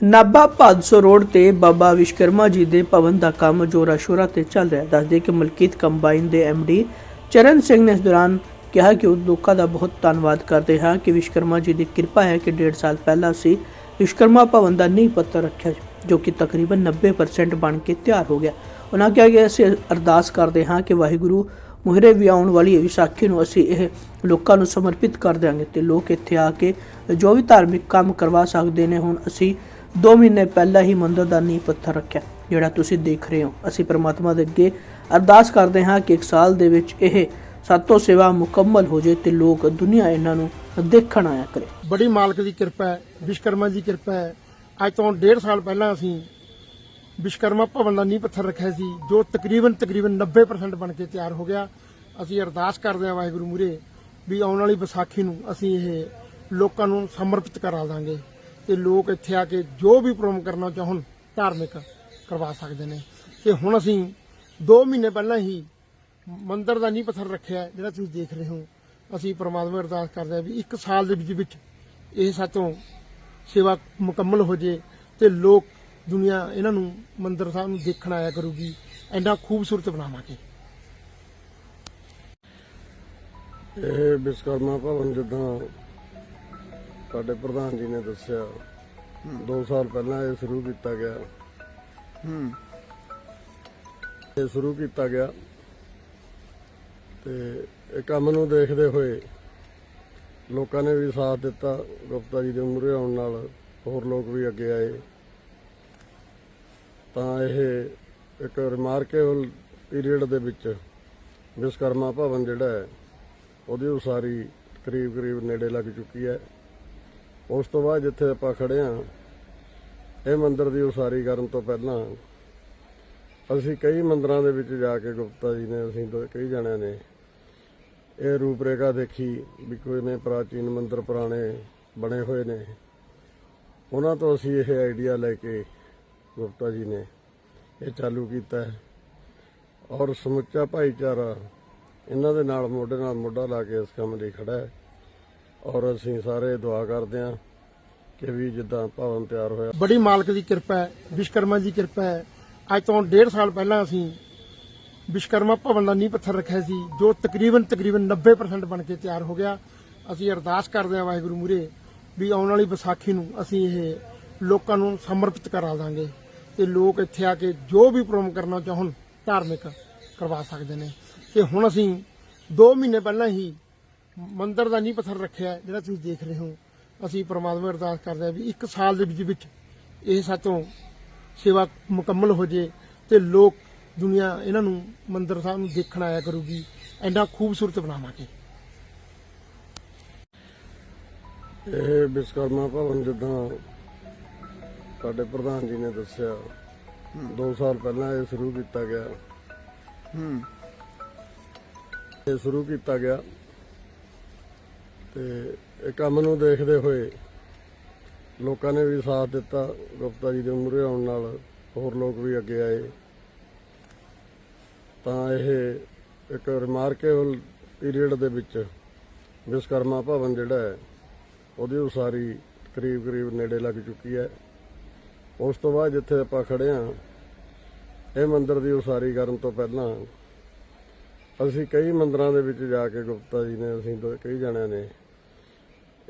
Nabha 500 road ਤੇ ਬਾਬਾ ਵਿਸ਼ਕਰਮਾ ਜੀ ਦੇ ਭਵਨ ਦਾ ਕੰਮ ਜੋਰਾ ਸ਼ੋਰਾ ਤੇ ਚੱਲ ਰਿਹਾ ਦੱਸਦੇ ਕਿ ਮਲਕੀਤ ਕੰਬਾਈਨ ਦੇ ਡੀ ਚਰਨ ਸਿੰਘ ਨੇ ਇਸ ਦੌਰਾਨ ਕਿਹਾ ਕਿ ਉਹ ਲੋਕਾਂ ਦਾ ਬਹੁਤ ਧੰਨਵਾਦ ਕਰਦੇ ਹਾਂ ਕਿ ਵਿਸ਼ਕਰਮਾ ਜੀ ਦੀ ਕਿਰਪਾ ਹੈ ਕਿ ਡੇਢ ਸਾਲ ਪਹਿਲਾਂ ਅਸੀਂ ਵਿਸ਼ਕਰਮਾ ਭਵਨ ਦਾ ਨੀਂਹ ਪੱਥਰ ਰੱਖਿਆ, ਜੋ ਕਿ ਤਕਰੀਬਨ 90% ਬਣ ਕੇ ਤਿਆਰ ਹੋ ਗਿਆ। ਉਹਨਾਂ ਕਿਹਾ ਕਿ ਅਸੀਂ ਅਰਦਾਸ ਕਰਦੇ ਹਾਂ ਕਿ ਵਾਹਿਗੁਰੂ ਮੁਹਰੇ ਵੀ ਆਉਣ ਵਾਲੀ ਵਿਸਾਖੀ ਨੂੰ ਅਸੀਂ ਇਹ ਲੋਕਾਂ ਨੂੰ ਸਮਰਪਿਤ ਕਰ ਦਿਆਂਗੇ ਤੇ ਲੋਕ ਇੱਥੇ ਆ ਕੇ ਜੋ ਵੀ ਧਾਰਮਿਕ ਕੰਮ ਕਰਵਾ ਸਕਦੇ ਨੇ, ਹੁਣ ਅਸੀਂ 2 ਮਹੀਨੇ ਪਹਿਲਾਂ ਹੀ ਮੰਦਰ ਦਾ ਨੀਂਹ ਪੱਥਰ ਰੱਖਿਆ, ਜਿਹੜਾ ਤੁਸੀਂ ਦੇਖ ਰਹੇ ਹੋ। ਅਸੀਂ ਪ੍ਰਮਾਤਮਾ ਦੇ ਅੱਗੇ ਅਰਦਾਸ ਕਰਦੇ ਹਾਂ ਕਿ ਇੱਕ ਸਾਲ ਦੇ ਵਿੱਚ ਇਹ ਸਾਤੋਂ ਸੇਵਾ ਮੁਕੰਮਲ ਹੋ ਜਾਏ ਤੇ ਲੋਕ ਦੁਨੀਆ ਇਹਨਾਂ ਨੂੰ ਦੇਖਣ ਆਇਆ ਕਰੇ। ਬੜੀ ਮਾਲਕ ਦੀ ਕਿਰਪਾ ਹੈ ਵਿਸ਼ਕਰਮਾ ਦੀ ਕਿਰਪਾ ਹੈ। ਅੱਜ ਤੋਂ ਡੇਢ ਸਾਲ ਪਹਿਲਾਂ ਅਸੀਂ ਵਿਸ਼ਕਰਮਾ ਭਵਨ ਦਾ ਨੀਂਹ ਪੱਥਰ ਰੱਖਿਆ ਸੀ, ਜੋ ਤਕਰੀਬਨ ਤਕਰੀਬਨ 90% ਬਣ ਕੇ ਤਿਆਰ ਹੋ ਗਿਆ। ਅਸੀਂ ਅਰਦਾਸ ਕਰਦੇ ਹਾਂ ਵਾਹਿਗੁਰੂ ਮੂਰੇ ਵੀ ਆਉਣ ਵਾਲੀ ਵਿਸਾਖੀ ਨੂੰ ਅਸੀਂ ਇਹ ਲੋਕਾਂ ਨੂੰ ਸਮਰਪਿਤ ਕਰਾ ਦਾਂਗੇ। ਤੇ ਲੋਕ ਇੱਥੇ ਆ ਕੇ ਜੋ ਵੀ ਪ੍ਰੋਗਰਾਮ ਕਰਨਾ ਚਾਹਣ, ਧਾਰਮਿਕ ਕਰਵਾ ਸਕਦੇ ਨੇ। ਤੇ ਹੁਣ ਅਸੀਂ 2 ਮਹੀਨੇ ਪਹਿਲਾਂ ਹੀ ਮੰਦਰ ਦਾ ਨੀਂਹ ਪੱਥਰ ਰੱਖਿਆ ਜਿਹੜਾ ਤੁਸੀਂ ਦੇਖ ਰਹੇ ਹੋ। ਅਸੀਂ ਪ੍ਰਮਾਤਮਾ ਅਰਦਾਸ ਕਰਦੇ ਹਾਂ ਵੀ ਇੱਕ ਸਾਲ ਦੇ ਵਿੱਚ ਵਿੱਚ ਇਹ ਸਾਤੋਂ ਸੇਵਾ ਮੁਕੰਮਲ ਹੋ ਜੇ ਤੇ ਲੋਕ ਦੁਨੀਆ ਇਹਨਾਂ ਨੂੰ ਮੰਦਰ ਸਾਹਿਬ ਨੂੰ ਦੇਖਣ ਆਇਆ ਕਰੂਗੀ। ਇੰਨਾ ਖੂਬਸੂਰਤ ਬਣਾਵਾਂਗੇ। ਇਹ ਵਿਸ਼ਕਰਮਾ ਭਵਨ ਜਿੱਦਾਂ ਸਾਡੇ ਪ੍ਰਧਾਨ ਜੀ ਨੇ ਦੱਸਿਆ 2 ਸਾਲ ਪਹਿਲਾਂ ਇਹ ਸ਼ੁਰੂ ਕੀਤਾ ਗਿਆ। ਹੂੰ। ਇਹ ਸ਼ੁਰੂ ਕੀਤਾ ਗਿਆ ਤੇ ਇਹ ਕੰਮ ਨੂੰ ਦੇਖਦੇ ਹੋਏ ਲੋਕਾਂ ਨੇ ਵੀ ਸਾਥ ਦਿੱਤਾ ਗੁਪਤਾ ਜੀ ਦੇ ਮੂਹਰੇ ਆਉਣ ਨਾਲ ਹੋਰ ਲੋਕ ਵੀ ਅੱਗੇ ਆਏ। ਤਾਂ ਇਹ ਇੱਕ ਰਿਮਾਰਕੇਬਲ ਪੀਰੀਅਡ ਦੇ ਵਿੱਚ ਵਿਸ਼ਕਰਮਾ ਭਵਨ ਜਿਹੜਾ ਹੈ ਉਹਦੀ ਉਸਾਰੀ ਕਰੀਬ ਕਰੀਬ ਨੇੜੇ ਲੱਗ ਚੁੱਕੀ ਹੈ। ਉਸ ਤੋਂ ਬਾਅਦ ਜਿੱਥੇ ਆਪਾਂ ਖੜੇ ਹਾਂ ਇਹ ਮੰਦਿਰ ਦੀ ਉਸਾਰੀ ਕਰਨ ਤੋਂ ਪਹਿਲਾਂ ਅਸੀਂ ਕਈ ਮੰਦਰਾਂ ਦੇ ਵਿੱਚ ਜਾ ਕੇ ਗੁਪਤਾ ਜੀ ਨੇ, ਅਸੀਂ ਦੋ- ਕਈ ਜਣਿਆਂ ਨੇ ਇਹ ਰੂਪਰੇਖਾ ਦੇਖੀ ਵੀ ਕਿਵੇਂ ਪ੍ਰਾਚੀਨ ਮੰਦਿਰ ਪੁਰਾਣੇ ਬਣੇ ਹੋਏ ਨੇ। ਉਹਨਾਂ ਤੋਂ ਅਸੀਂ ਇਹ ਆਈਡੀਆ ਲੈ ਕੇ ਗੁਪਤਾ ਜੀ ਨੇ ਇਹ ਚਾਲੂ ਕੀਤਾ ਹੈ। ਔਰ ਸਮੁੱਚਾ ਭਾਈਚਾਰਾ ਇਹਨਾਂ ਦੇ ਨਾਲ ਮੋਢੇ ਨਾਲ ਮੋਢਾ ਲਾ ਕੇ ਇਸ ਕੰਮ ਲਈ ਖੜਾ ਹੈ। ਔਰ ਅਸੀਂ ਸਾਰੇ ਦੁਆ ਕਰਦੇ ਹਾਂ ਕਿ ਵੀ ਜਿੱਦਾਂ ਭਵਨ ਤਿਆਰ ਹੋਇਆ। ਬੜੀ ਮਾਲਕ ਦੀ ਕਿਰਪਾ ਹੈ ਵਿਸ਼ਕਰਮਾ ਦੀ ਕਿਰਪਾ ਹੈ। ਅੱਜ ਤੋਂ ਡੇਢ ਸਾਲ ਪਹਿਲਾਂ ਅਸੀਂ ਵਿਸ਼ਕਰਮਾ ਭਵਨ ਦਾ ਨੀਂਹ ਪੱਥਰ ਰੱਖਿਆ ਸੀ, ਜੋ ਤਕਰੀਬਨ ਤਕਰੀਬਨ 90% ਬਣ ਕੇ ਤਿਆਰ ਹੋ ਗਿਆ। ਅਸੀਂ ਅਰਦਾਸ ਕਰਦੇ ਹਾਂ ਵਾਹਿਗੁਰੂ ਮੂਰੇ ਵੀ ਆਉਣ ਵਾਲੀ ਵਿਸਾਖੀ ਨੂੰ ਅਸੀਂ ਇਹ ਲੋਕਾਂ ਨੂੰ ਸਮਰਪਿਤ ਕਰਾ ਦਾਂਗੇ ਤੇ ਲੋਕ ਇੱਥੇ ਆ ਕੇ ਜੋ ਵੀ ਪ੍ਰੋਗਰਾਮ ਕਰਨਾ ਚਾਹਣ ਧਾਰਮਿਕ ਕਰਵਾ ਸਕਦੇ ਨੇ। ਤੇ ਹੁਣ ਅਸੀਂ 2 ਮਹੀਨੇ ਪਹਿਲਾਂ ਹੀ ਮੰਦਿਰ ਦਾ ਨੀਂਹ ਪੱਥਰ ਰੱਖਿਆ ਜਿਹੜਾ ਤੁਸੀਂ ਦੇਖ ਰਹੇ ਹੋ। ਅਸੀਂ ਪ੍ਰਮਾਤਮਾ ਨੂੰ ਅਰਦਾਸ ਕਰਦੇ ਹਾਂ ਵੀ ਇੱਕ ਸਾਲ ਦੇ ਵਿੱਚ ਵਿੱਚ ਇਹ ਸਾਤੋਂ ਸੇਵਾ ਮੁਕੰਮਲ ਹੋ ਜੇ ਤੇ ਲੋਕ ਦੁਨੀਆ ਇਹਨਾਂ ਨੂੰ ਮੰਦਿਰ ਸਾਹਿਬ ਨੂੰ ਦੇਖਣ ਆਇਆ ਕਰੂਗੀ। ਇੰਨਾ ਖੂਬਸੂਰਤ ਬਣਾਵਾਂਗੇ। ਇਹ ਵਿਸ਼ਕਰਮਾ ਭਵਨ ਜਿੱਦਾਂ ਸਾਡੇ ਪ੍ਰਧਾਨ ਜੀ ਨੇ ਦੱਸਿਆ 2 ਸਾਲ ਪਹਿਲਾਂ ਇਹ ਸ਼ੁਰੂ ਕੀਤਾ ਗਿਆ। ਹੂੰ। ਇਹ ਸ਼ੁਰੂ ਕੀਤਾ ਗਿਆ। ਤੇ ਇਹ ਕੰਮ ਨੂੰ ਦੇਖਦੇ ਹੋਏ ਲੋਕਾਂ ਨੇ ਵੀ ਸਾਥ ਦਿੱਤਾ। ਗੁਪਤਾ ਜੀ ਦੇ ਮੂਹਰੇ ਆਉਣ ਨਾਲ ਹੋਰ ਲੋਕ ਵੀ ਅੱਗੇ ਆਏ। ਤਾਂ ਇਹ ਇੱਕ ਰਿਮਾਰਕੇਬਲ ਪੀਰੀਅਡ ਦੇ ਵਿੱਚ ਵਿਸ਼ਕਰਮਾ ਭਵਨ ਜਿਹੜਾ ਹੈ, ਉਹਦੀ ਉਸਾਰੀ ਕਰੀਬ ਕਰੀਬ ਨੇੜੇ ਲੱਗ ਚੁੱਕੀ ਹੈ। ਉਸ ਤੋਂ ਬਾਅਦ ਜਿੱਥੇ ਆਪਾਂ ਖੜੇ ਹਾਂ, ਇਹ ਮੰਦਿਰ ਦੀ ਉਸਾਰੀ ਕਰਨ ਤੋਂ ਪਹਿਲਾਂ ਅਸੀਂ ਕਈ ਮੰਦਰਾਂ ਦੇ ਵਿੱਚ ਜਾ ਕੇ ਗੁਪਤਾ ਜੀ ਨੇ, ਅਸੀਂ ਦੋ- ਕਈ ਜਣਿਆਂ ਨੇ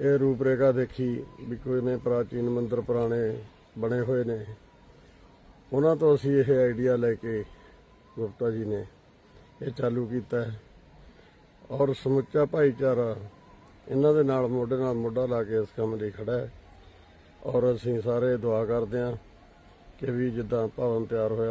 ਇਹ ਰੂਪਰੇਖਾ ਦੇਖੀ ਵੀ ਕੋਈ ਨੇ ਪ੍ਰਾਚੀਨ ਮੰਦਰ ਪੁਰਾਣੇ ਬਣੇ ਹੋਏ ਨੇ। ਉਹਨਾਂ ਤੋਂ ਅਸੀਂ ਇਹ ਆਈਡੀਆ ਲੈ ਕੇ ਗੁਪਤਾ ਜੀ ਨੇ ਇਹ ਚਾਲੂ ਕੀਤਾ ਹੈ। ਔਰ ਸਮੁੱਚਾ ਭਾਈਚਾਰਾ ਇਹਨਾਂ ਦੇ ਨਾਲ ਮੋਢੇ ਨਾਲ ਮੋਢਾ ਲਾ ਕੇ ਇਸ ਕੰਮ ਲਈ ਖੜਾ ਹੈ। ਔਰ ਅਸੀਂ ਸਾਰੇ ਦੁਆ ਕਰਦੇ ਹਾਂ ਕਿ ਵੀ ਜਿੱਦਾਂ ਭਵਨ ਤਿਆਰ ਹੋਇਆ